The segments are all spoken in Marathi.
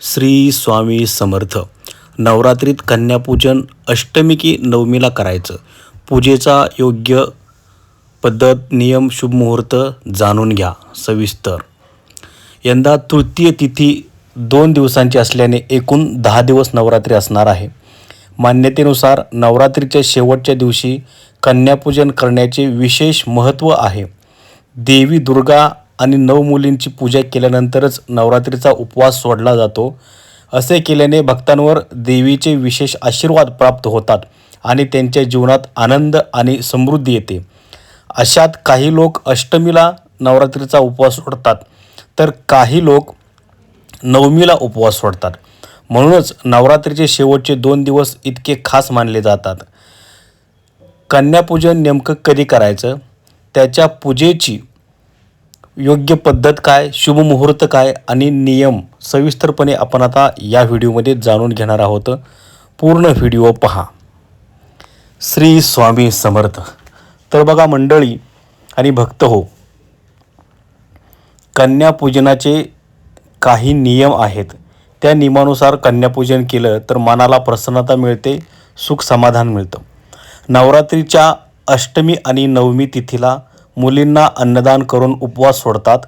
श्री स्वामी समर्थ. नवरात्रीत कन्यापूजन अष्टमी की नवमीला करायचं. पूजेचा योग्य पद्धत नियम शुभमुहूर्त जाणून घ्या. सविस्तर. यंदा तृतीय तिथी दोन दिवसांची असल्याने एकूण दहा दिवस नवरात्री असणार आहे. मान्यतेनुसार नवरात्रीच्या शेवटच्या दिवशी कन्यापूजन करण्याचे विशेष महत्त्व आहे. देवी दुर्गा आणि नऊ मुलींची पूजा केल्यानंतरच नवरात्रीचा उपवास सोडला जातो. असे केल्याने भक्तांवर देवीचे विशेष आशीर्वाद प्राप्त होतात आणि त्यांच्या जीवनात आनंद आणि समृद्धी येते. अशात काही लोक अष्टमीला नवरात्रीचा उपवास सोडतात तर काही लोक नवमीला उपवास सोडतात. म्हणूनच नवरात्रीचे शेवटचे दोन दिवस इतके खास मानले जातात. कन्यापूजन नेमकं कधी करायचं? त्याच्या पूजेची योग्य पद्धत काय शुभमुहूर्त काय आणि नियम सविस्तरपणे आपण आता या व्हिडिओमध्ये जाणून घेणार आहोत. पूर्ण व्हिडिओ पहा. श्री स्वामी समर्थ. तर बघा मंडळी आणि भक्त हो कन्यापूजनाचे काही नियम आहेत. त्या नियमानुसार कन्यापूजन केलं तर मनाला प्रसन्नता मिळते सुख समाधान मिळतं. नवरात्रीच्या अष्टमी आणि नवमी तिथीला मुलींना अन्नदान करून उपवास सोडतात.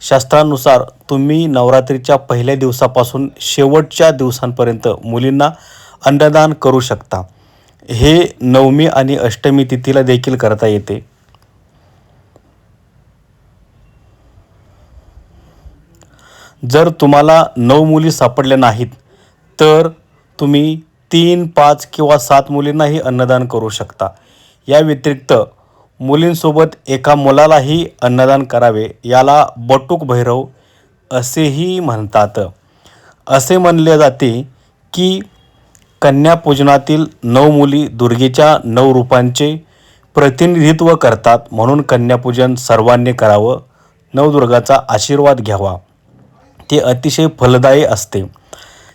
शास्त्रानुसार तुम्ही नवरात्रीच्या पहिल्या दिवसापासून शेवटच्या दिवसांपर्यंत मुलींना अन्नदान करू शकता. हे नवमी आणि अष्टमी तिथीला देखील करता येते. जर तुम्हाला नऊ मुली सापडल्या नाहीत तर तुम्ही तीन पाच किंवा सात मुलींनाही अन्नदान करू शकता. या व्यतिरिक्त मुलींसोबत एका मुलालाही अन्नदान करावे याला बटूक भैरव असेही म्हणतात. असे म्हणले जाते की कन्यापूजनातील नऊ मुली दुर्गेच्या नऊ रूपांचे प्रतिनिधित्व करतात म्हणून कन्यापूजन सर्वांनी करावं नवदुर्गाचा आशीर्वाद घ्यावा. ते अतिशय फलदायी असते.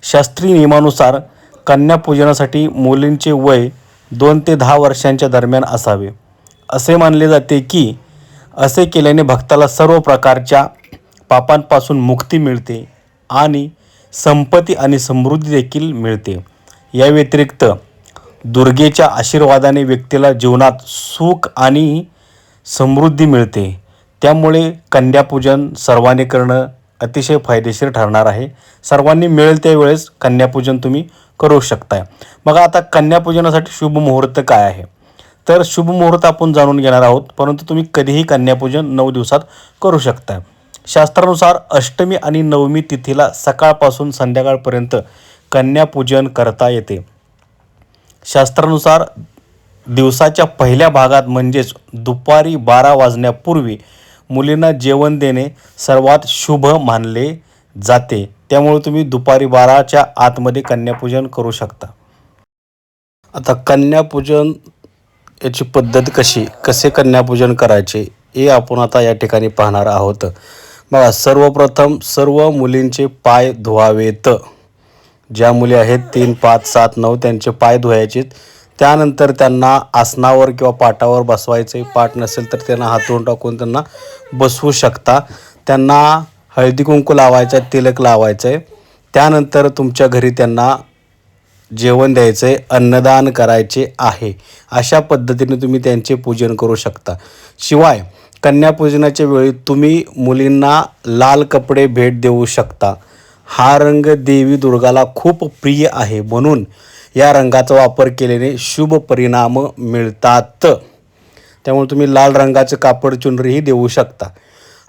शास्त्रीय नियमानुसार कन्यापूजनासाठी मुलींचे वय दोन ते दहा वर्षांच्या दरम्यान असावे. असे मानले जाते की असे केल्याने भक्ताला सर्व प्रकारच्या पापांपासून मुक्ती मिळते आणि संपत्ती आणि समृद्धी देखील मिळते. या व्यतिरिक्त दुर्गेच्या आशीर्वादाने व्यक्तीला जीवनात सुख आणि समृद्धी मिळते. त्यामुळे कन्यापूजन सर्वांनी करणं अतिशय फायदेशीर ठरणार आहे. सर्वांनी मिळेल त्यावेळेस कन्यापूजन तुम्ही करू शकताय. मग आता कन्यापूजनासाठी शुभ मुहूर्त काय आहे? तर शुभ मुहूर्त आपण जाणून घेणार आहोत. परंतु तुम्ही कधीही कन्यापूजन नऊ दिवसात करू शकता शास्त्रानुसार अष्टमी आणि नवमी तिथीला सकाळपासून संध्याकाळपर्यंत कन्यापूजन करता येते. शास्त्रानुसार दिवसाच्या पहिल्या भागात म्हणजेच दुपारी बारा वाजण्यापूर्वी मुलींना जेवण देणे सर्वात शुभ मानले जाते. त्यामुळे तुम्ही दुपारी बाराच्या आतमध्ये कन्यापूजन करू शकता. आता कन्यापूजन याची पद्धत कशी कसे कन्यापूजन करायचे हे आपण आता या ठिकाणी पाहणार आहोत. बघा सर्वप्रथम सर्व मुलींचे पाय धुवावेत. ज्या मुली आहेत तीन पाच सात नऊ त्यांचे पाय धुवायचे. त्यानंतर त्यांना आसनावर किंवा पाटावर बसवायचे. पाठ नसेल तर त्यांना हातून टाकून त्यांना बसवू शकता. त्यांना हळदी कुंकू लावायचं तिलक लावायचं आहे त्यानंतर तुमच्या घरी त्यांना जेवण द्यायचं आहे अन्नदान करायचे आहे. अशा पद्धतीने तुम्ही त्यांचे पूजन करू शकता. शिवाय कन्यापूजनाच्या वेळी तुम्ही मुलींना लाल कपडे भेट देऊ शकता. हा रंग देवी दुर्गाला खूप प्रिय आहे. म्हणून या रंगाचा वापर केल्याने शुभ परिणाम मिळतात. त्यामुळे तुम्ही लाल रंगाचं कापड चुनरीही देऊ शकता.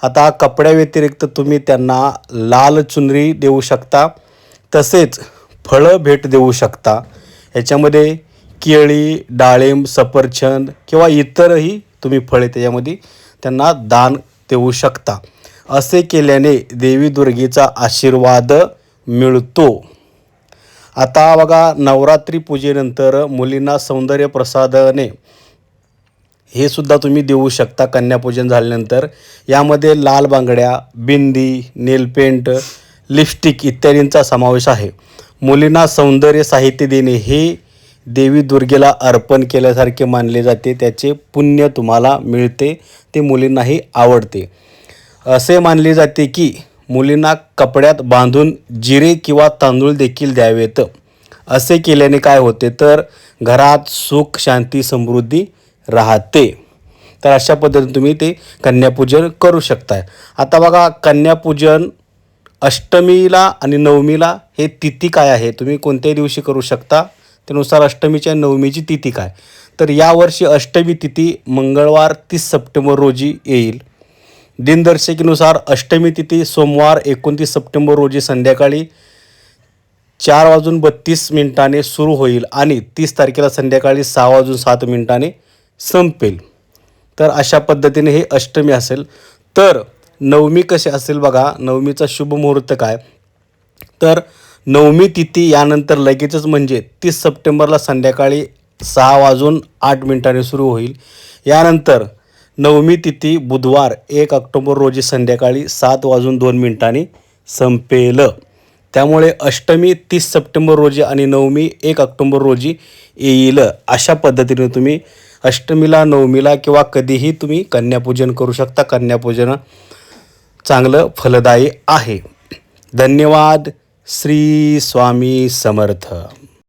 आता कपड्याव्यतिरिक्त तुम्ही त्यांना लाल चुनरी देऊ शकता. तसेच फळं भेट देऊ शकता. याच्यामध्ये केळी डाळिंब सफरचंद किंवा इतरही तुम्ही फळे त्याच्यामध्ये त्यांना दान देऊ शकता. असे केल्याने देवी दुर्गेचा आशीर्वाद मिळतो. आता बघा नवरात्री पूजेनंतर मुलींना सौंदर्य प्रसादने हे सुद्धा तुम्ही देऊ शकता कन्यापूजन झाल्यानंतर. यामध्ये लाल बांगड्या बिंदी नेलपेंट लिपस्टिक इत्यादींचा समावेश आहे. मुलींना सौंदर्य साहित्य देणे हे देवी दुर्गेला अर्पण केल्यासारखे मानले जाते. त्याचे पुण्य तुम्हाला मिळते ते मुलींनाही आवडते. असे मानले जाते की मुलींना कपड्यात बांधून जिरे किंवा तांदूळ देखील द्यावेत. असे केल्याने काय होते? तर घरात सुख शांती समृद्धी राहते. तर अशा पद्धतीने तुम्ही ते कन्यापूजन करू शकताय. आता बघा कन्यापूजन अष्टमीला आणि नवमीला हे तिथी काय आहे? तुम्ही कोणत्याही दिवशी करू शकता. त्यानुसार अष्टमीच्या आणि नवमीची तिथी काय? तर यावर्षी अष्टमी तिथी मंगळवार तीस सप्टेंबर रोजी येईल. दिनदर्शिकेनुसार अष्टमी तिथी सोमवार एकोणतीस सप्टेंबर रोजी संध्याकाळी चार वाजून बत्तीस मिनिटाने सुरू होईल आणि तीस तारखेला संध्याकाळी सहा वाजून सात मिनिटाने संपेल. तर अशा पद्धतीने हे अष्टमी असेल. तर नवमी कशी असेल बघा नवमीचा शुभ मुहूर्त काय? तर नवमी तिथी यानंतर लगेचच म्हणजे तीस सप्टेंबरला संध्याकाळी सहा वाजून आठ मिनिटांनी सुरू होईल. यानंतर नवमी तिथी बुधवार एक ऑक्टोबर रोजी संध्याकाळी सात वाजून दोन मिनिटांनी संपेल. त्यामुळे अष्टमी तीस सप्टेंबर रोजी आणि नवमी एक ऑक्टोबर रोजी येईल. अशा पद्धतीने तुम्ही अष्टमीला नवमीला किंवा कधीही तुम्ही कन्यापूजन करू शकता. कन्यापूजन चांगलं फलदायी आहे. धन्यवाद. श्री स्वामी समर्थ.